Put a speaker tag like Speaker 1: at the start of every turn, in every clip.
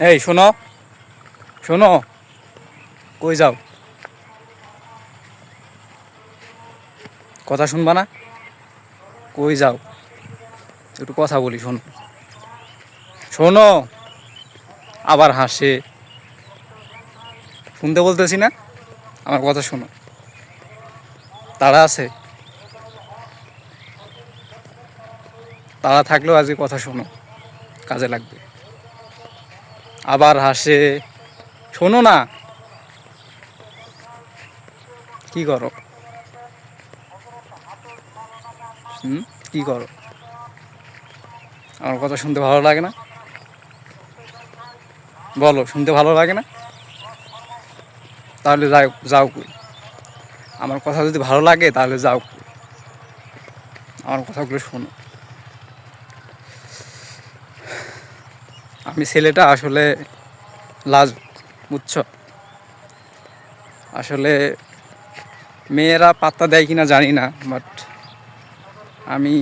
Speaker 1: এই, শোনো। শোনো। কই যাও? কথা শুনবা না? কই যাও? একটু কথা বলি, শোনো। শোনো। আবার হাসে। শুনতে বলতেছি না? আমার কথা শোনো। তারা আছে। তারা থাকলেও আজকে কথা শোনো। কাজে লাগবে। আবার হাসে। শোনো না। কি করো? হুম? কি করো? আমার কথা শুনতে ভালো লাগে না? বলো, শুনতে ভালো লাগে না? তাহলে যাও যাও কই? আমার কথা যদি ভালো লাগে, তাহলে যাও আমার কথাগুলো শোনো। আমি ছেলেটা আসলে লাজ বুঝছ? আসলে মেয়েরা পাত্তা দেয় কিনা জানি না বাট আমি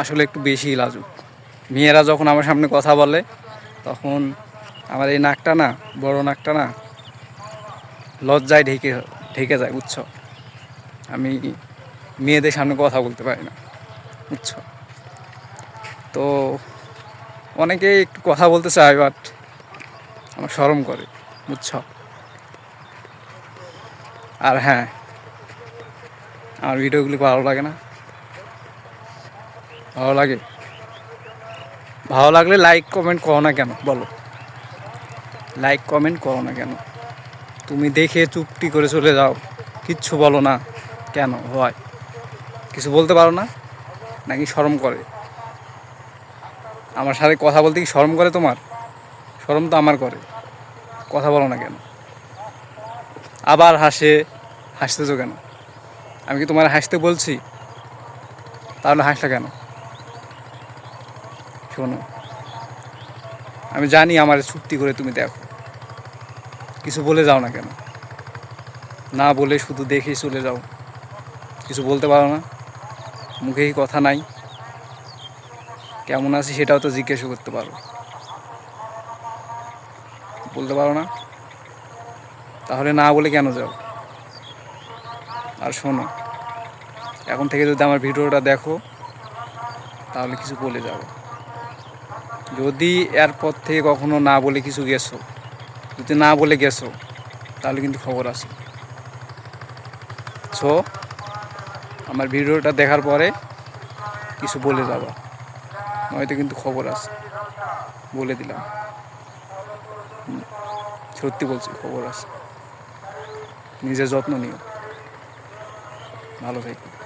Speaker 1: আসলে একটু বেশি লাজুক। মেয়েরা যখন আমার সামনে কথা বলে, তখন আমার এই নাকটা না, বড় নাকটা না, লজ্জায় ঢেকে ঢেকে যায়, বুঝছ? আমি মেয়েদের সামনে কথা বলতে পারি না, বুঝছ? তো অনেকে একটু কথা বলতে চায় বাট আমার শরম করে, বুঝছ? আর হ্যাঁ আমার ভিডিওগুলি ভালো লাগে না? ভালো লাগে? ভালো লাগলে লাইক কমেন্ট করো না কেন? বলো। লাইক কমেন্ট করো না কেন? তুমি দেখে চুপটি করে চলে যাও। কিচ্ছু বলো না কেন? হয়। কিছু বলতে পারো না? নাকি শরম করে? আমার সাথে কথা বলতে কি শরম করে তোমার? শরম তো আমার করে। কথা বলো না কেন? আবার হাসে, হাসতেছো কেন? আমি কি তোমার হাসতে বলছি? তাহলে হাসলে কেন? শোনো, আমি জানি আমার চুক্তি করে তুমি দেখো। কিছু বলে যাও না কেন? না বলে শুধু দেখেই চলে যাও। কিছু বলতে পারো না? মুখেই কথা নাই। কেমন আছি সেটাও তো জিজ্ঞেস করতে পারো। বলতে পারো না? তাহলে না বলে কেন যাও? আর শোনো, এখন থেকে যদি আমার ভিডিওটা দেখো, তাহলে কিছু বলে যাও। যদি এরপর থেকে কখনো না বলে কিছু গেছো, যদি না বলে গেছো, তাহলে কিন্তু খবর আছে। সো আমার ভিডিওটা দেখার পরে কিছু বলে যাবা। নয়তো কিন্তু খবর আছে। বলে দিলাম। সত্যি বলছি, খবর আছে। নিজের যত্ন নিও। ভালো থাকো।